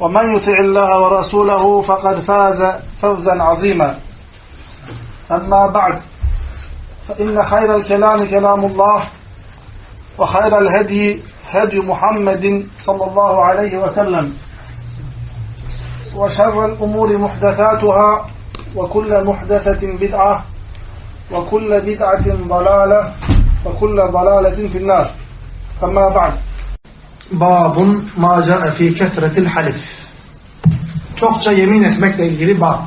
ومن يطع الله ورسوله فقد فاز فوزا عظيما. أما بعد فإن خير الكلام كلام الله وخير الهدي هدي محمد صلى الله عليه وسلم وشر الأمور محدثاتها وكل محدثة بدعة وكل بدعة ضلالة وكل ضلالة في النار. أما بعد Babun ma ca'e fi kesretil halif. Çokça yemin etmekle ilgili bab.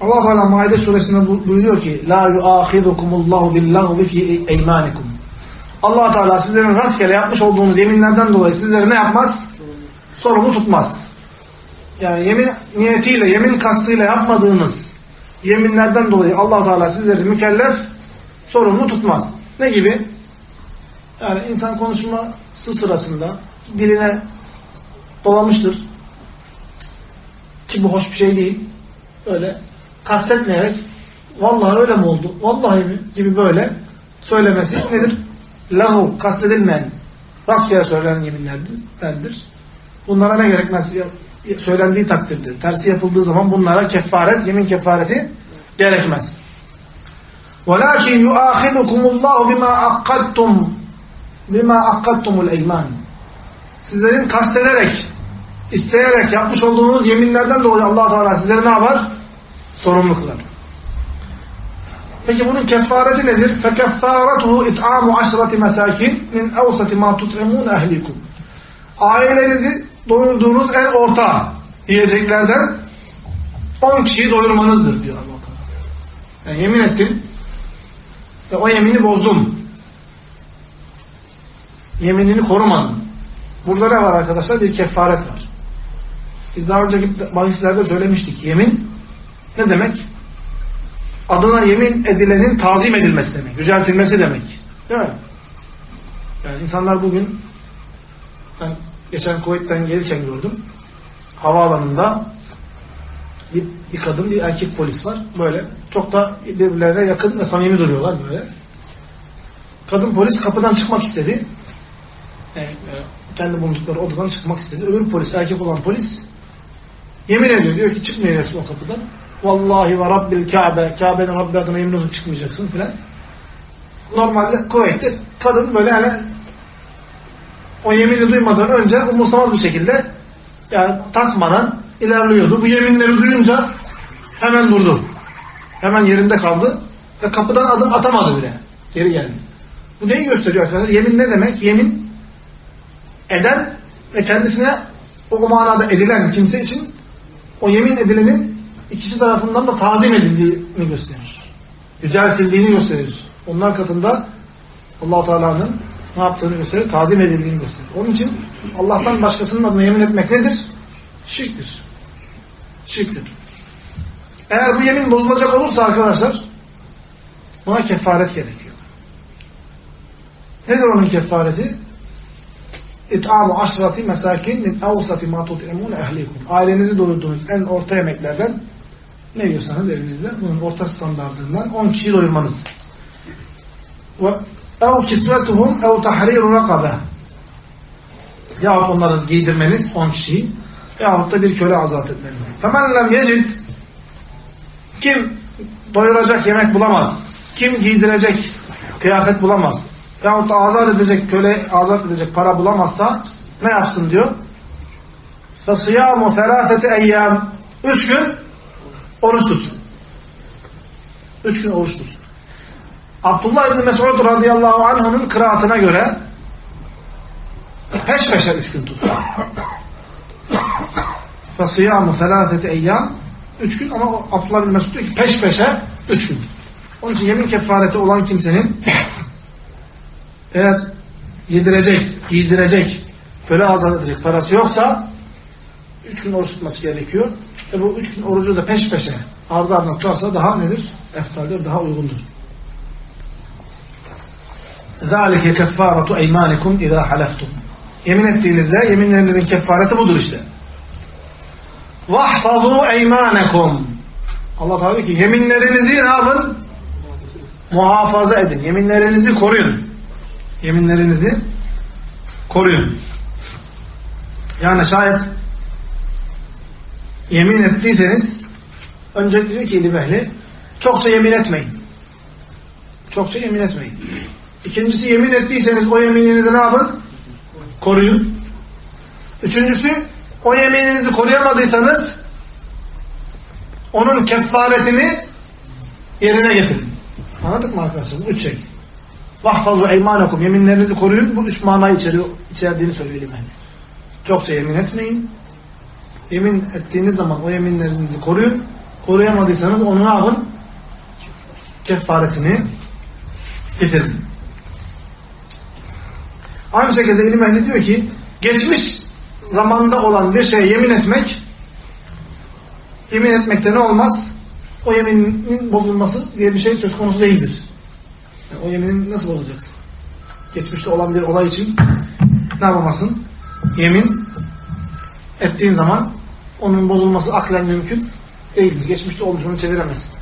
Allah Teala Maide suresinde bu- buyuruyor ki la yuahidukumullahu billahvi fi eymanikum. Allah Teala sizlerin rastgele yapmış olduğunuz yeminlerden dolayı sizleri ne yapmaz? Sorumlu tutmaz. Yani yemin niyetiyle, yemin kastıyla yapmadığınız yeminlerden dolayı Allah Teala sizleri mükellef sorumlu tutmaz. Ne gibi? Yani insan konuşması sırasında diline dolamıştır. Ki bu hoş bir şey değil. Öyle kastetmeyerek vallahi öyle mi oldu? Vallahi mi? Gibi böyle söylemesi nedir? Lahu kastedilmeyen rastgele söylenen yeminlerdir. Bunlara ne gerekmez? Söylendiği takdirde. Tersi yapıldığı zaman bunlara kefaret, yemin kefareti gerekmez. وَلَكِنْ يُؤَخِذُكُمُ اللّٰهُ بِمَا أَقَّدْتُمْ bima akkattumul eyman. Sizlerin kastederek, isteyerek yapmış olduğunuz yeminlerden dolayı Allah Teala sizleri ne yapar? Sorumlu kılar. Peki bunun kefareti nedir? فَكَفَّارَتُهُ اِطْعَامُ عَشْرَةِ مَسَاكِنْ مِنْ اَوْسَةِ مَا تُطْعِمُونَ اَهْلِكُمْ Ailenizi doyurduğunuz en orta yiyeceklerden 10 kişiyi doyurmanızdır diyor Allah Teala. Yani yemin ettin ve o yemini bozdun yeminini korumadın. Burada ne var arkadaşlar? Bir kefaret var. Biz daha önceki bahislerde söylemiştik. Yemin ne demek? Adına yemin edilenin tazim edilmesi demek. Yüceltilmesi demek. Değil mi? Yani insanlar bugün ben geçen Kuveyt'ten gelirken gördüm. Havaalanında bir, bir kadın bir erkek polis var. Böyle çok da birbirlerine yakın ve samimi duruyorlar böyle. Kadın polis kapıdan çıkmak istedi. Yani, kendi bulundukları odadan çıkmak istedi. Öbür polis, erkek olan polis yemin ediyor. Diyor ki çıkmayacaksın o kapıdan. Vallahi ve Rabbil Kabe, Kabe'nin Rabbi adına yemin olsun çıkmayacaksın filan. Normalde Kuveyt'te kadın böyle hani o yemini duymadan önce umursamaz bir şekilde yani takmadan ilerliyordu. Bu yeminleri duyunca hemen durdu. Hemen yerinde kaldı ve kapıdan adım atamadı bile. Geri geldi. Bu neyi gösteriyor arkadaşlar? Yemin ne demek? Yemin eden ve kendisine o manada edilen kimse için o yemin edilenin ikisi tarafından da tazim edildiğini gösterir. Yüceltildiğini gösterir. Onlar katında allah Teala'nın ne yaptığını gösterir, tazim edildiğini gösterir. Onun için Allah'tan başkasının adına yemin etmek nedir? Şirktir. Şirktir. Eğer bu yemin bozulacak olursa arkadaşlar buna kefaret gerekiyor. Nedir onun kefareti? İt'amu aşrati mesakin min evsati ma tut'imun ehlikum. Ailenizi doyurduğunuz en orta yemeklerden ne yiyorsanız evinizde bunun orta standartından 10 kişiyi doyurmanız. Ve ev kisvetuhum ev tahriru rakabe. Yahut onları giydirmeniz 10 kişiyi yahut da bir köle azat etmeniz. Femen lem yecid kim doyuracak yemek bulamaz, kim giydirecek kıyafet bulamaz, yahut da azat edecek köle azat edecek para bulamazsa ne yapsın diyor? فَصِيَامُ ثَلَاثَةِ اَيَّامِ Üç gün oruç tutsun. Üç gün oruç tutsun. Abdullah İbni Mesud radıyallahu anh'ın kıraatına göre peş peşe üç gün tutsun. فَصِيَامُ ثَلَاثَةِ اَيَّامِ Üç gün ama Abdullah İbni Mesud diyor ki peş peşe üç gün. Onun için yemin kefareti olan kimsenin eğer yedirecek, giydirecek, köle azat edecek parası yoksa üç gün oruç tutması gerekiyor. Ve bu üç gün orucu da peş peşe ardı ardına tutarsa daha nedir? Eftaldir, daha uygundur. ذَٰلِكَ كَفَّارَةُ اَيْمَانِكُمْ اِذَا حَلَفْتُمْ Yemin ettiğinizde yeminlerinizin kefareti budur işte. وَحْفَظُوا اَيْمَانَكُمْ Allah Teala diyor ki yeminlerinizi ne yapın? Muhafaza edin. Yeminlerinizi koruyun. Yeminlerinizi koruyun. Yani şayet yemin ettiyseniz önce diyor ki ilim ehli çokça yemin etmeyin. Çokça yemin etmeyin. İkincisi yemin ettiyseniz o yemininizi ne yapın? Koruyun. Üçüncüsü o yemininizi koruyamadıysanız onun kefaretini yerine getirin. Anladık mı arkadaşlar? Üç şey. Vahfazu eymanakum. Yeminlerinizi koruyun. Bu üç manayı içeriyor, içerdiğini söyleyelim yani. Çokça yemin etmeyin. Yemin ettiğiniz zaman o yeminlerinizi koruyun. Koruyamadıysanız onu ne? Kefaretini getirin. Aynı şekilde ilim ehli diyor ki geçmiş zamanda olan bir şeye yemin etmek yemin etmekte ne olmaz? O yeminin bozulması diye bir şey söz konusu değildir. Yani o yeminin nasıl bozacaksın? Geçmişte olan bir olay için ne yapamazsın? Yemin ettiğin zaman onun bozulması aklen mümkün değildir. Geçmişte olmuş onu çeviremezsin.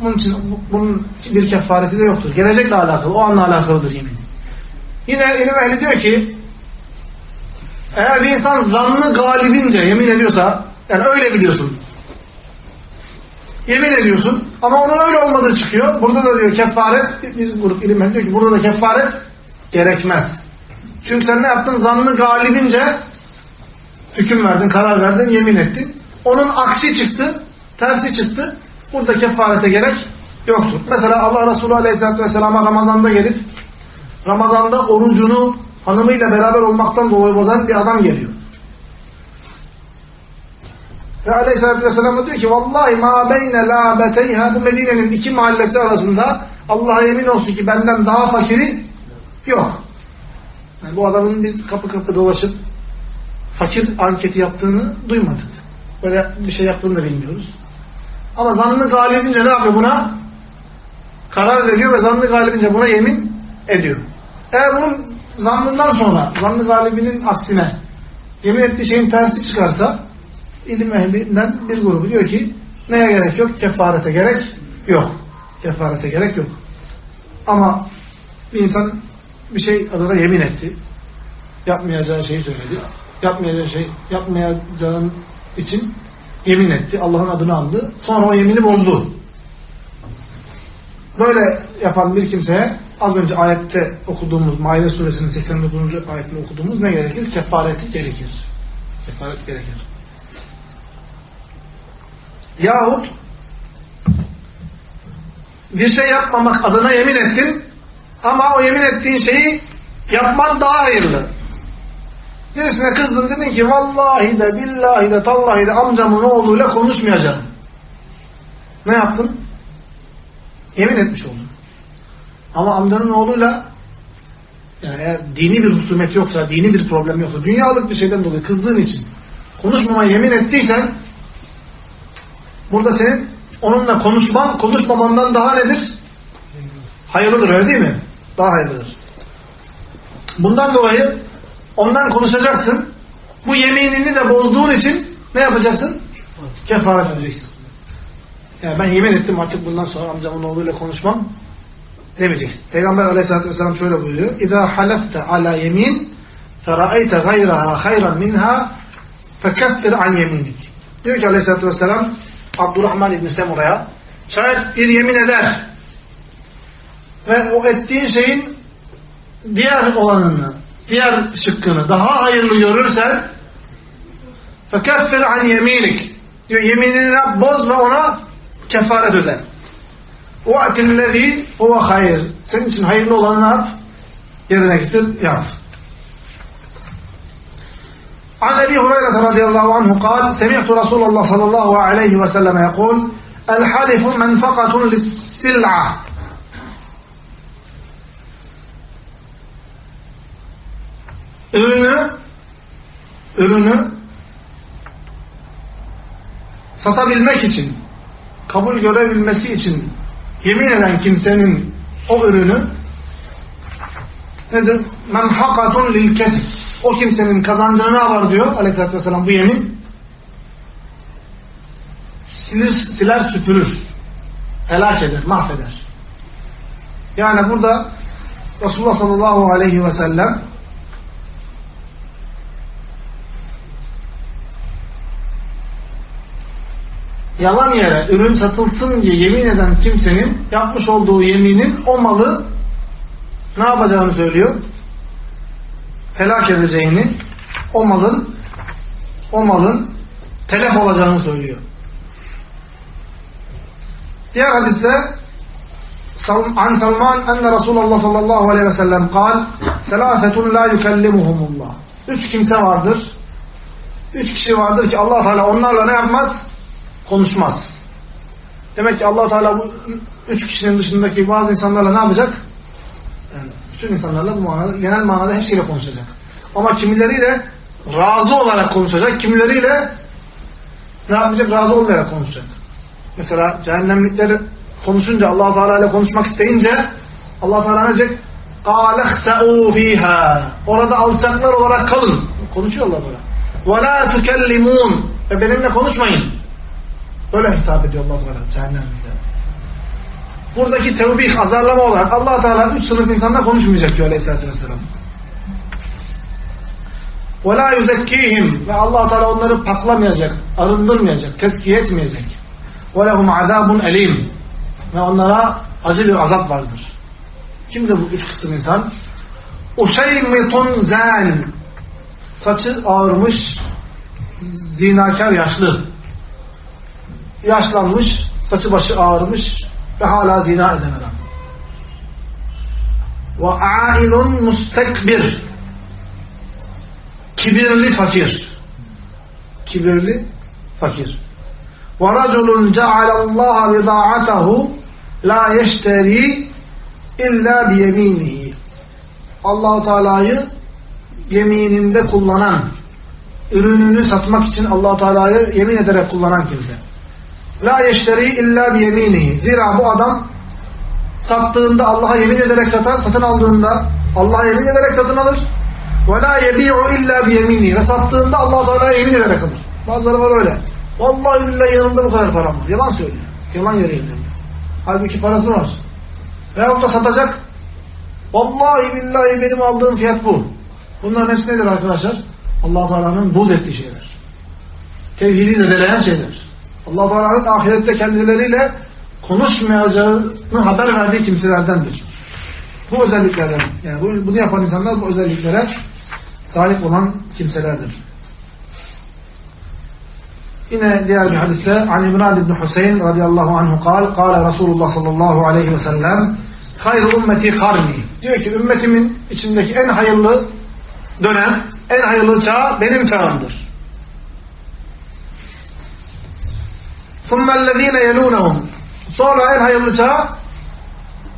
Bunun için bunun bir kefareti de yoktur. Gelecekle alakalı, o anla alakalıdır yemin. Yine ilim ehli diyor ki eğer bir insan zannı galibince yemin ediyorsa yani öyle biliyorsun. Yemin ediyorsun ama onun öyle olmadığı çıkıyor. Burada da diyor kefaret biz grup ilim diyor ki burada da kefaret gerekmez. Çünkü sen ne yaptın? Zannı galibince hüküm verdin, karar verdin, yemin ettin. Onun aksi çıktı, tersi çıktı. Burada kefarete gerek yoktur. Mesela Allah Resulü Aleyhisselatü Vesselam'a Ramazan'da gelip Ramazan'da orucunu hanımıyla beraber olmaktan dolayı bozan bir adam geliyor. Ve Aleyhisselatü Vesselam diyor ki Vallahi ma beyne lâbeteyha bu Medine'nin iki mahallesi arasında Allah'a yemin olsun ki benden daha fakiri yok. Yani bu adamın biz kapı kapı dolaşıp fakir anketi yaptığını duymadık. Böyle bir şey yaptığını da bilmiyoruz. Ama zannı galibince ne yapıyor buna? Karar veriyor ve zannı galibince buna yemin ediyor. Eğer bunun zannından sonra, zannı galibinin aksine yemin ettiği şeyin tersi çıkarsa ilim ehlinden bir grubu diyor ki neye gerek yok? Kefarete gerek yok. Kefarete gerek yok. Ama bir insan bir şey adına yemin etti. Yapmayacağı şeyi söyledi. Yapmayacağı şey, yapmayacağın için yemin etti. Allah'ın adını andı. Sonra o yemini bozdu. Böyle yapan bir kimseye az önce ayette okuduğumuz Maide suresinin 89. ayetinde okuduğumuz ne gerekir? Kefareti gerekir. Kefaret gerekir. Yahut bir şey yapmamak adına yemin ettin ama o yemin ettiğin şeyi yapman daha hayırlı. Birisine kızdın dedin ki vallahi de billahi de tallahi de amcamın oğluyla konuşmayacağım. Ne yaptın? Yemin etmiş oldun. Ama amcanın oğluyla yani eğer dini bir husumet yoksa, dini bir problem yoksa, dünyalık bir şeyden dolayı kızdığın için konuşmamaya yemin ettiysen burada senin onunla konuşman, konuşmamandan daha nedir? Hayırlıdır öyle değil mi? Daha hayırlıdır. Bundan dolayı ondan konuşacaksın. Bu yeminini de bozduğun için ne yapacaksın? Kefaret ödeyeceksin. Yani ben yemin ettim artık bundan sonra amcamın oğluyla konuşmam demeyeceksin. Peygamber aleyhissalatü vesselam şöyle buyuruyor. اِذَا حَلَفْتَ عَلَى يَمِينَ فَرَأَيْتَ غَيْرَهَا خَيْرًا مِنْهَا فَكَفِّرْ عَنْ يَمِينِكِ Diyor ki aleyhissalatü vesselam Abdurrahman İbni Semura'ya şayet bir yemin eder ve o ettiğin şeyin diğer olanını, diğer şıkkını daha hayırlı görürsen fekeffir an yeminik. Diyor yeminini boz ve ona kefaret öde. وَاَتِ الَّذ۪ي هُوَ hayır. Senin için hayırlı olanı ne yap? Yerine getir, yap. عن أبي هريرة رضي الله عنه قال سمعت رسول الله صلى الله عليه وسلم يقول الحلف منفقة للسلعة ürünü ürünü satabilmek için kabul görebilmesi için yemin eden kimsenin o ürünü nedir? Memhakatun lil kesb. o kimsenin kazancını ne var diyor aleyhissalatü vesselam bu yemin? Silir, siler süpürür. Helak eder, mahveder. Yani burada Resulullah sallallahu aleyhi ve sellem yalan yere ürün satılsın diye yemin eden kimsenin yapmış olduğu yeminin o malı ne yapacağını söylüyor? helak edeceğini, o malın o malın telef olacağını söylüyor. Diğer hadiste An Salman enne Resulullah sallallahu aleyhi ve sellem kal Selâfetun la yukellimuhumullah Üç kimse vardır. Üç kişi vardır ki allah Teala onlarla ne yapmaz? Konuşmaz. Demek ki allah Teala bu üç kişinin dışındaki bazı insanlarla ne yapacak? Yani bütün insanlarla bu manada, genel manada hepsiyle konuşacak. Ama kimileriyle razı olarak konuşacak, kimileriyle ne yapacak? Razı olmayarak konuşacak. Mesela cehennemlikleri konuşunca allah Teala ile konuşmak isteyince allah Teala ne diyecek? قَالَ اخْسَعُوا ف۪يهَا Orada alçaklar olarak kalın. Konuşuyor allah Teala. وَلَا تُكَلِّمُونَ Ve benimle konuşmayın. Böyle hitap ediyor Allah Teala cehennemlikler. Buradaki tevbih, azarlama olarak allah Teala üç sınıf insanla konuşmayacak diyor Aleyhisselatü Vesselam. وَلَا يُزَكِّيهِمْ Ve allah Teala onları paklamayacak, arındırmayacak, teskiye etmeyecek. وَلَهُمْ عَذَابٌ اَلِيمٌ Ve onlara acı bir azap vardır. Kimdir bu üç kısım insan? اُشَيْمِتٌ زَانٍ Saçı ağırmış, zinakar yaşlı yaşlanmış, saçı başı ağarmış ve hala zina eden adam. Ve a'ilun mustekbir kibirli fakir. Kibirli fakir. Ve raculun cealallaha bida'atahu la yeşteri illa biyeminihi. Allah-u Teala'yı yemininde kullanan, ürününü satmak için Allah-u Teala'yı yemin ederek kullanan kimse. La yeşteri illa biyeminihi. Zira bu adam sattığında Allah'a yemin ederek satar, satın aldığında Allah'a yemin ederek satın alır. Ve la yebi'u illa biyeminihi. Ve sattığında Allah Teala'ya yemin ederek alır. Bazıları var öyle. Vallahi billahi yanımda bu kadar param var. Yalan söylüyor. Yalan yere indiriyor. Halbuki parası var. Veyahut da satacak. Vallahi billahi benim aldığım fiyat bu. Bunların hepsi nedir arkadaşlar? Allah Teala'nın buz ettiği şeyler. Tevhidi zedeleyen şeyler. Allah Teala'nın ahirette kendileriyle konuşmayacağını haber verdiği kimselerdendir. Bu özelliklerden, yani bu, bunu yapan insanlar bu özelliklere sahip olan kimselerdir. Yine diğer bir hadiste An İmran İbni Hüseyin radıyallahu anhu kal, kâle Resulullah sallallahu aleyhi ve sellem hayr ümmeti karni. Diyor ki ümmetimin içindeki en hayırlı dönem, en hayırlı çağ benim çağımdır. ثُمَّ الَّذ۪ينَ يَلُونَهُمْ Sonra en hayırlı çağ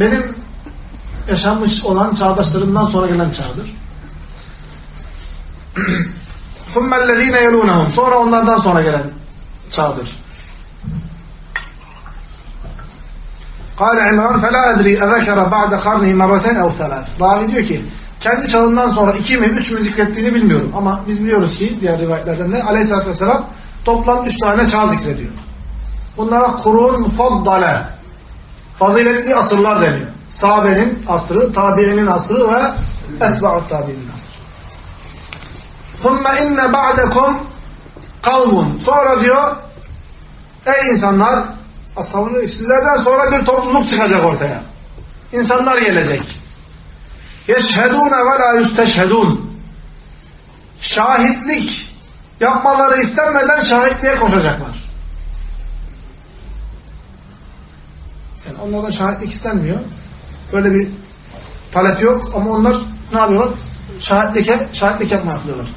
benim yaşanmış olan çağdaşlarımdan sonra gelen çağdır. ثُمَّ الَّذ۪ينَ يَلُونَهُمْ Sonra onlardan sonra gelen çağdır. قال عمران فلا أدري أذكر بعد قرنه مرتين أو ثلاث. Ravi diyor ki kendi çağından sonra iki mi üç mü zikrettiğini bilmiyorum. Ama biz biliyoruz ki diğer rivayetlerden de aleyhissalatü vesselam toplam üç tane çağ zikrediyor. Bunlara kurun mufaddale faziletli asırlar deniyor. Sahabenin asrı, tabiinin asrı ve etba'ut tabiinin asrı. ثُمَّ اِنَّ بَعْدَكُمْ kavmun. Sonra diyor ey insanlar ashabını sizlerden sonra bir topluluk çıkacak ortaya. İnsanlar gelecek. Yeşhedûne ve la yüsteşhedûn. Şahitlik yapmaları istenmeden şahitliğe koşacaklar. Yani onlardan şahitlik istenmiyor. Böyle bir talep yok ama onlar ne yapıyorlar? Şahitlik, şahitlik yapmaya yapıyorlar.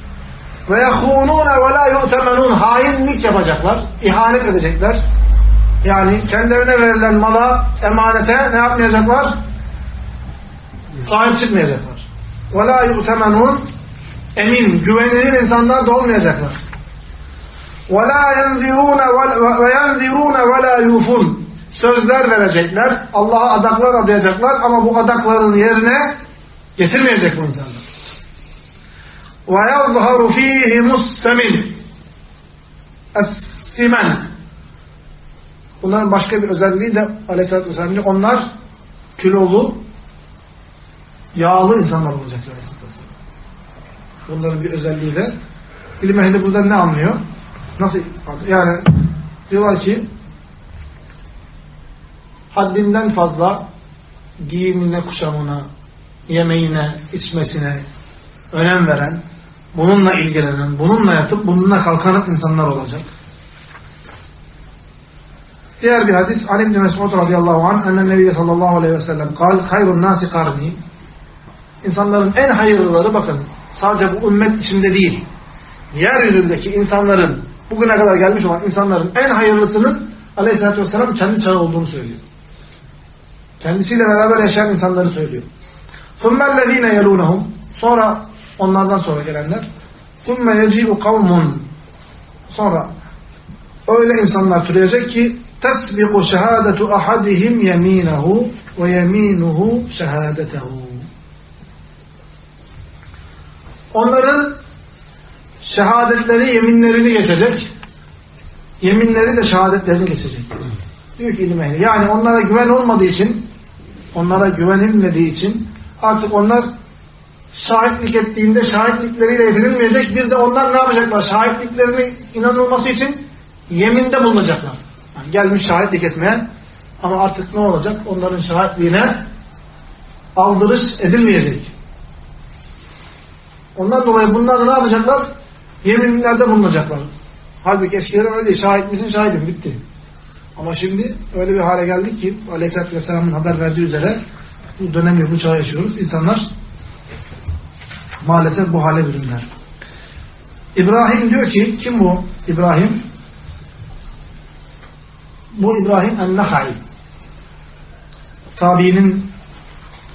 Ve yehûnûne ve lâ yu'temenûn hainlik yapacaklar, ihanet edecekler. Yani kendilerine verilen mala, emanete ne yapmayacaklar? Sahip çıkmayacaklar. Ve lâ yu'temenûn emin, güvenilir insanlar da olmayacaklar. Ve lâ yenzirûne ve yenzirûne ve lâ yufun sözler verecekler. Allah'a adaklar adayacaklar ama bu adakların yerine getirmeyecek bu insanlar. وَيَظْهَرُ ف۪يهِمُ السَّمِنِ Es-simen Bunların başka bir özelliği de aleyhissalatü vesselam diyor, onlar kilolu, yağlı insanlar olacak aleyhissalatü vesselam. Bunların bir özelliği de ilim ehli buradan ne anlıyor? Nasıl? Yani diyorlar ki haddinden fazla giyimine, kuşamına, yemeğine, içmesine önem veren, bununla ilgilenen, bununla yatıp bununla kalkan insanlar olacak. Diğer bir hadis Ali bin Mesud radıyallahu anh ennen Nebiye sallallahu aleyhi ve sellem kal hayrun nasi karni İnsanların en hayırlıları bakın sadece bu ümmet içinde değil yeryüzündeki insanların bugüne kadar gelmiş olan insanların en hayırlısının aleyhissalatü vesselam kendi çağı olduğunu söylüyor. Kendisiyle beraber yaşayan insanları söylüyor. ثُمَّ الَّذ۪ينَ يَلُونَهُمْ Sonra onlardan sonra gelenler ثُمَّ يَجِيءُ قَوْمٌ Sonra öyle insanlar türeyecek ki تَسْبِقُ شَهَادَةُ أَحَدِهِمْ يَم۪ينَهُ وَيَم۪ينُهُ شَهَادَتَهُ Onların şehadetleri yeminlerini geçecek. Yeminleri de şehadetlerini geçecek. Diyor ki ilim ehli. Yani onlara güven olmadığı için onlara güvenilmediği için artık onlar şahitlik ettiğinde şahitlikleriyle yetinilmeyecek. Bir de onlar ne yapacaklar? Şahitliklerine inanılması için yeminde bulunacaklar. Yani gelmiş şahitlik etmeye ama artık ne olacak? Onların şahitliğine aldırış edilmeyecek. Ondan dolayı bunlar ne yapacaklar? Yeminlerde bulunacaklar. Halbuki eskiden öyle değil. Şahit misin? Şahidim. Bitti. Ama şimdi öyle bir hale geldik ki Aleyhisselatü Vesselam'ın haber verdiği üzere bu dönemi, bu çağı yaşıyoruz. İnsanlar maalesef bu hale bürünler. İbrahim diyor ki, kim bu İbrahim? Bu İbrahim el-Nahai. Tabiinin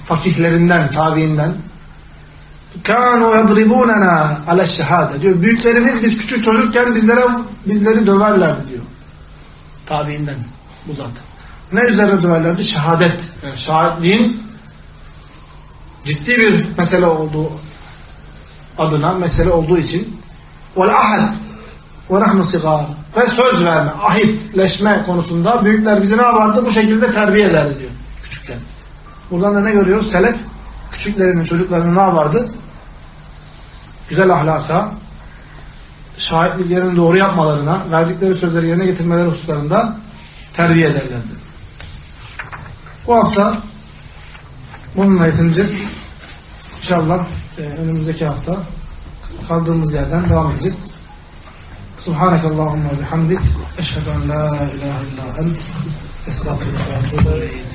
fakihlerinden, tabiinden. Kanu yadribunana ala şehade diyor. Büyüklerimiz biz küçük çocukken bizlere bizleri döverlerdi. Tabiinden bu zaten. Ne üzerine döverlerdi? Şehadet. Yani şahitliğin ciddi bir mesele olduğu adına, mesele olduğu için vel ahad ve rahmu sigar ve söz verme, ahitleşme konusunda büyükler bizi ne yapardı? Bu şekilde terbiye ederdi diyor küçükken. Buradan da ne görüyoruz? Selef küçüklerinin, çocuklarının ne yapardı? Güzel ahlaka, şahitliklerini doğru yapmalarına, verdikleri sözleri yerine getirmeleri hususlarında terbiye ederlerdi. Bu hafta bununla yetineceğiz. İnşallah e, önümüzdeki hafta kaldığımız yerden devam edeceğiz. Subhaneke Allahumma bihamdik. Eşhedü en la ilahe illa ent. Estağfirullah ve etûbü